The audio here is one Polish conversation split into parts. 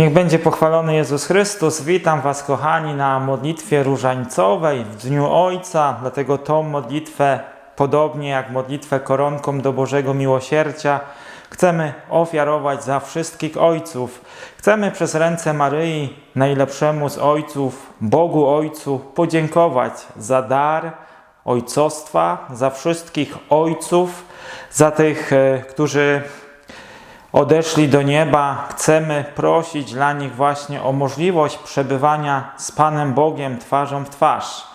Niech będzie pochwalony Jezus Chrystus. Witam Was, kochani, na modlitwie różańcowej w Dniu Ojca. Dlatego tą modlitwę, podobnie jak modlitwę koronką do Bożego Miłosierdzia, chcemy ofiarować za wszystkich ojców. Chcemy przez ręce Maryi, najlepszemu z ojców, Bogu Ojcu, podziękować za dar ojcostwa, za wszystkich ojców, za tych, e, którzy odeszli do nieba, chcemy prosić dla nich właśnie o możliwość przebywania z Panem Bogiem twarzą w twarz.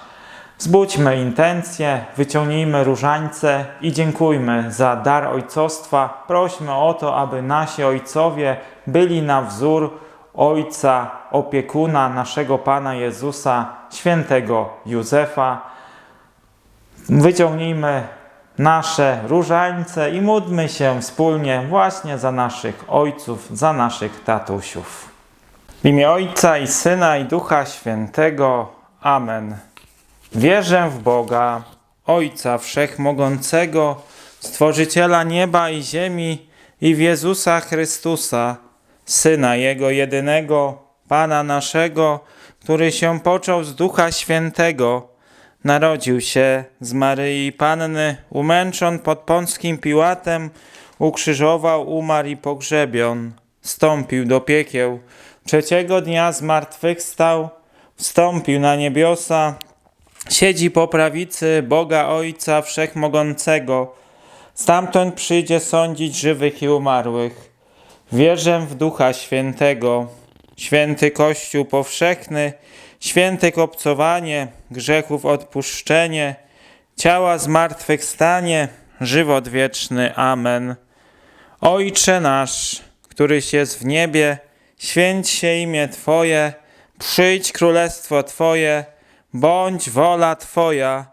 Zbudźmy intencje, wyciągnijmy różańce i dziękujmy za dar ojcostwa. Prośmy o to, aby nasi ojcowie byli na wzór Ojca, opiekuna naszego Pana Jezusa, świętego Józefa. Wyciągnijmy nasze różańce i módlmy się wspólnie właśnie za naszych ojców, za naszych tatusiów. W imię Ojca i Syna i Ducha Świętego. Amen. Wierzę w Boga, Ojca Wszechmogącego, Stworzyciela nieba i ziemi i w Jezusa Chrystusa, Syna Jego jedynego, Pana naszego, który się począł z Ducha Świętego, Narodził się z Maryi Panny, umęczon pod Pąckim Piłatem, ukrzyżował, umarł i pogrzebion. Wstąpił do piekieł. Trzeciego dnia zmartwychwstał, wstąpił na niebiosa, siedzi po prawicy Boga Ojca Wszechmogącego. Stamtąd przyjdzie sądzić żywych i umarłych. Wierzę w Ducha Świętego, święty Kościół powszechny, święte kopcowanie, grzechów odpuszczenie, ciała zmartwychwstanie, żywot wieczny. Amen. Ojcze nasz, któryś jest w niebie, święć się imię Twoje, przyjdź królestwo Twoje, bądź wola Twoja,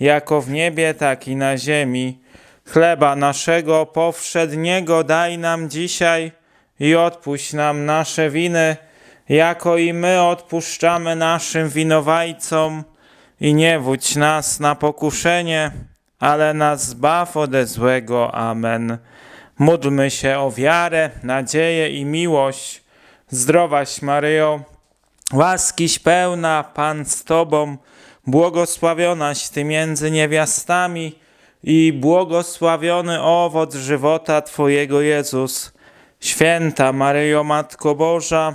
jako w niebie, tak i na ziemi. Chleba naszego powszedniego daj nam dzisiaj i odpuść nam nasze winy, jako i my odpuszczamy naszym winowajcom i nie wódź nas na pokuszenie, ale nas zbaw ode złego. Amen. Módlmy się o wiarę, nadzieję i miłość. Zdrowaś Maryjo, łaskiś pełna, Pan z Tobą, błogosławionaś Ty między niewiastami i błogosławiony owoc żywota Twojego Jezus. Święta Maryjo, Matko Boża,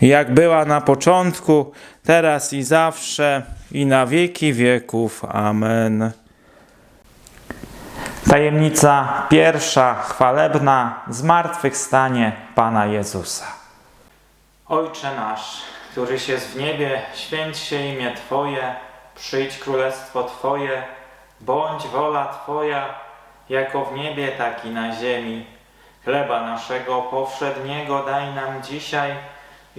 jak była na początku, teraz i zawsze, i na wieki wieków. Amen. Tajemnica pierwsza, chwalebna, zmartwychwstanie Pana Jezusa. Ojcze nasz, któryś jest w niebie, święć się imię Twoje, przyjdź królestwo Twoje, bądź wola Twoja, jako w niebie, tak i na ziemi. Chleba naszego powszedniego daj nam dzisiaj,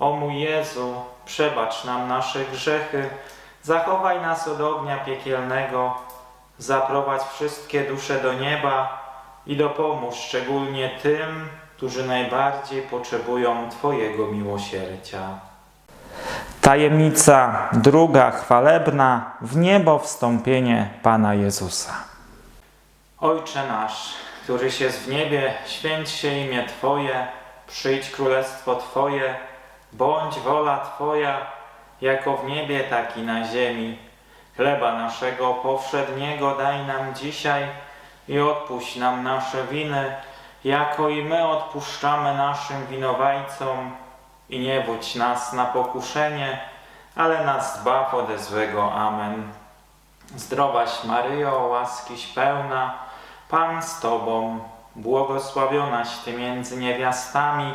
O mój Jezu, przebacz nam nasze grzechy, zachowaj nas od ognia piekielnego, zaprowadź wszystkie dusze do nieba i dopomóż szczególnie tym, którzy najbardziej potrzebują Twojego miłosierdzia. Tajemnica druga chwalebna w niebo wstąpienie Pana Jezusa. Ojcze nasz, któryś jest w niebie, święć się imię Twoje, przyjdź królestwo Twoje, bądź wola Twoja, jako w niebie, tak i na ziemi. Chleba naszego powszedniego daj nam dzisiaj i odpuść nam nasze winy, jako i my odpuszczamy naszym winowajcom i nie wódź nas na pokuszenie, ale nas zbaw ode złego. Amen. Zdrowaś Maryjo, łaskiś pełna, Pan z Tobą, błogosławionaś Ty między niewiastami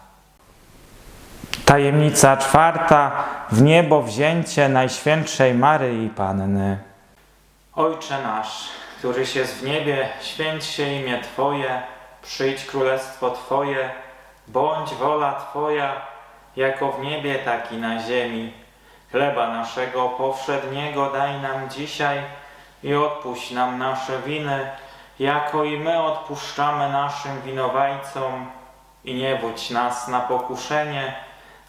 Tajemnica czwarta w niebo wzięcie Najświętszej Maryi Panny. Ojcze nasz, któryś jest w niebie, święć się imię Twoje, przyjdź królestwo Twoje, bądź wola Twoja, jako w niebie, tak i na ziemi. Chleba naszego powszedniego daj nam dzisiaj i odpuść nam nasze winy, jako i my odpuszczamy naszym winowajcom. I nie wódź nas na pokuszenie,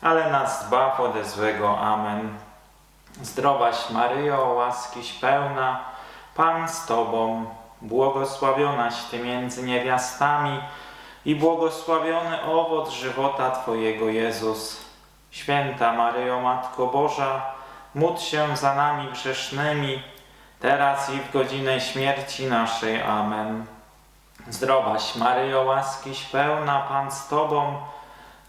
ale nas zbaw ode złego. Amen. Zdrowaś Maryjo, łaskiś pełna, Pan z Tobą, błogosławionaś Ty między niewiastami i błogosławiony owoc żywota Twojego Jezus. Święta Maryjo, Matko Boża, módl się za nami grzesznymi, teraz i w godzinę śmierci naszej. Amen. Zdrowaś Maryjo, łaskiś pełna, Pan z Tobą,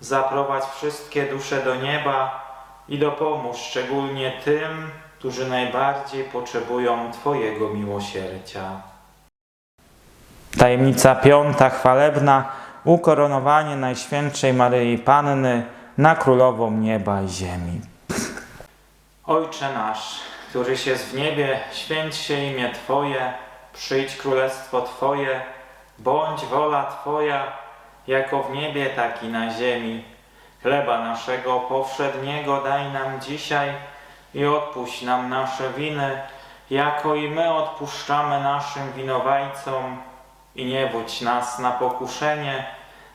zaprowadź wszystkie dusze do nieba i dopomóż szczególnie tym, którzy najbardziej potrzebują Twojego miłosierdzia. Tajemnica piąta chwalebna ukoronowanie Najświętszej Maryi Panny na Królową Nieba i Ziemi. Ojcze nasz, któryś jest w niebie, święć się imię Twoje, przyjdź królestwo Twoje, bądź wola Twoja, jako w niebie, tak i na ziemi. Chleba naszego powszedniego daj nam dzisiaj i odpuść nam nasze winy, jako i my odpuszczamy naszym winowajcom. I nie wódź nas na pokuszenie,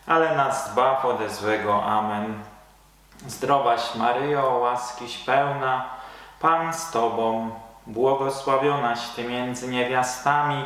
ale nas zbaw ode złego. Amen. Zdrowaś Maryjo, łaskiś pełna, Pan z Tobą, błogosławionaś Ty między niewiastami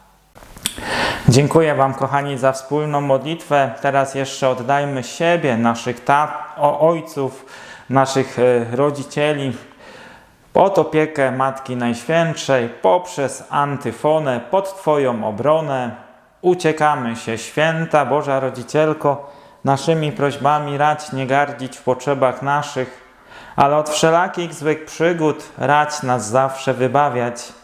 Dziękuję Wam, kochani, za wspólną modlitwę. Teraz jeszcze oddajmy siebie, naszych tat, ojców, naszych e, rodzicieli pod opiekę Matki Najświętszej, poprzez antyfonę, pod Twoją obronę. Uciekamy się, święta Boża Rodzicielko, naszymi prośbami rać nie gardzić w potrzebach naszych, ale od wszelakich złych przygód rać nas zawsze wybawiać.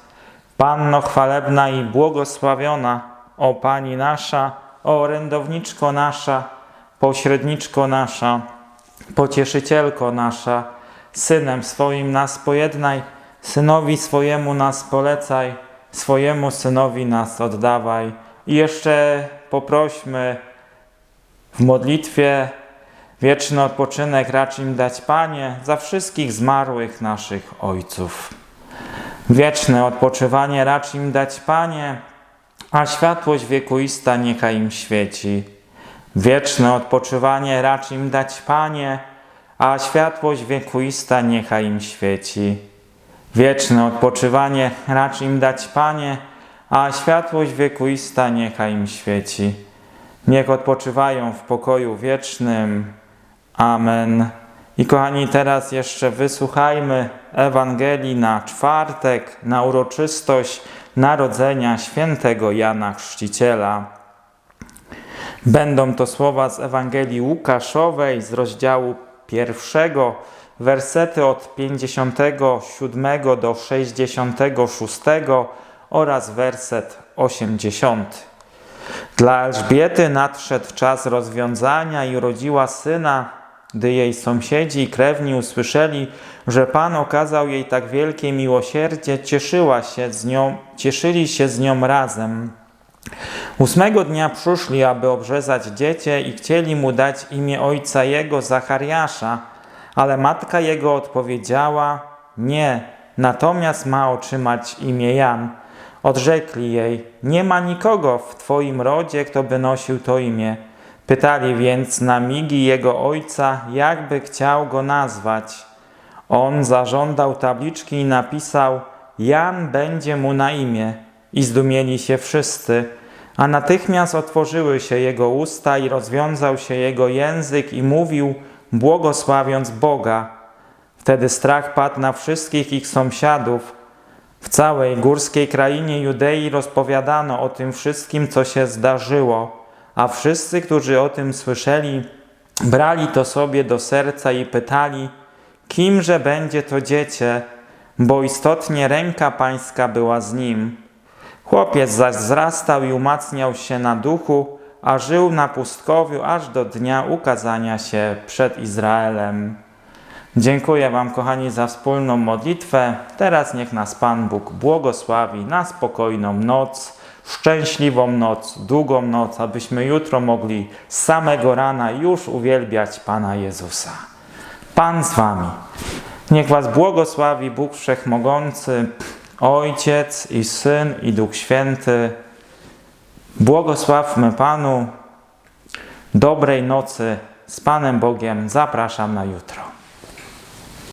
Panno chwalebna i błogosławiona, o Pani nasza, o orędowniczko nasza, pośredniczko nasza, pocieszycielko nasza, Synem swoim nas pojednaj, Synowi swojemu nas polecaj, swojemu Synowi nas oddawaj. I jeszcze poprośmy w modlitwie wieczny odpoczynek racz im dać Panie za wszystkich zmarłych naszych ojców. Wieczne odpoczywanie racz im dać Panie, a światłość wiekuista niechaj im świeci. Wieczne odpoczywanie racz im dać Panie, a światłość wiekuista niechaj im świeci. Wieczne odpoczywanie racz im dać Panie, a światłość wiekuista niechaj im świeci. Niech odpoczywają w pokoju wiecznym. Amen. I kochani, teraz jeszcze wysłuchajmy Ewangelii na czwartek, na uroczystość narodzenia świętego Jana Chrzciciela. Będą to słowa z Ewangelii Łukaszowej z rozdziału pierwszego, wersety od 57 do 66 oraz werset 80. Dla Elżbiety nadszedł czas rozwiązania i urodziła syna, gdy jej sąsiedzi i krewni usłyszeli, że Pan okazał jej tak wielkie miłosierdzie, cieszyła się z nią, cieszyli się z nią razem. Ósmego dnia przyszli, aby obrzezać dziecię i chcieli mu dać imię ojca jego, Zachariasza, ale matka jego odpowiedziała, nie, natomiast ma otrzymać imię Jan. Odrzekli jej, nie ma nikogo w twoim rodzie, kto by nosił to imię. Pytali więc na migi jego ojca, jakby chciał go nazwać. On zażądał tabliczki i napisał, Jan będzie mu na imię. I zdumieli się wszyscy. A natychmiast otworzyły się jego usta i rozwiązał się jego język i mówił, błogosławiąc Boga. Wtedy strach padł na wszystkich ich sąsiadów. W całej górskiej krainie Judei rozpowiadano o tym wszystkim, co się zdarzyło, a wszyscy, którzy o tym słyszeli, brali to sobie do serca i pytali, kimże będzie to dziecię, bo istotnie ręka pańska była z nim. Chłopiec zaś wzrastał i umacniał się na duchu, a żył na pustkowiu aż do dnia ukazania się przed Izraelem. Dziękuję Wam, kochani, za wspólną modlitwę. Teraz niech nas Pan Bóg błogosławi na spokojną noc, szczęśliwą noc, długą noc, abyśmy jutro mogli z samego rana już uwielbiać Pana Jezusa. Pan z Wami. Niech Was błogosławi Bóg Wszechmogący, Ojciec i Syn i Duch Święty. Błogosławmy Panu. Dobrej nocy z Panem Bogiem. Zapraszam na jutro.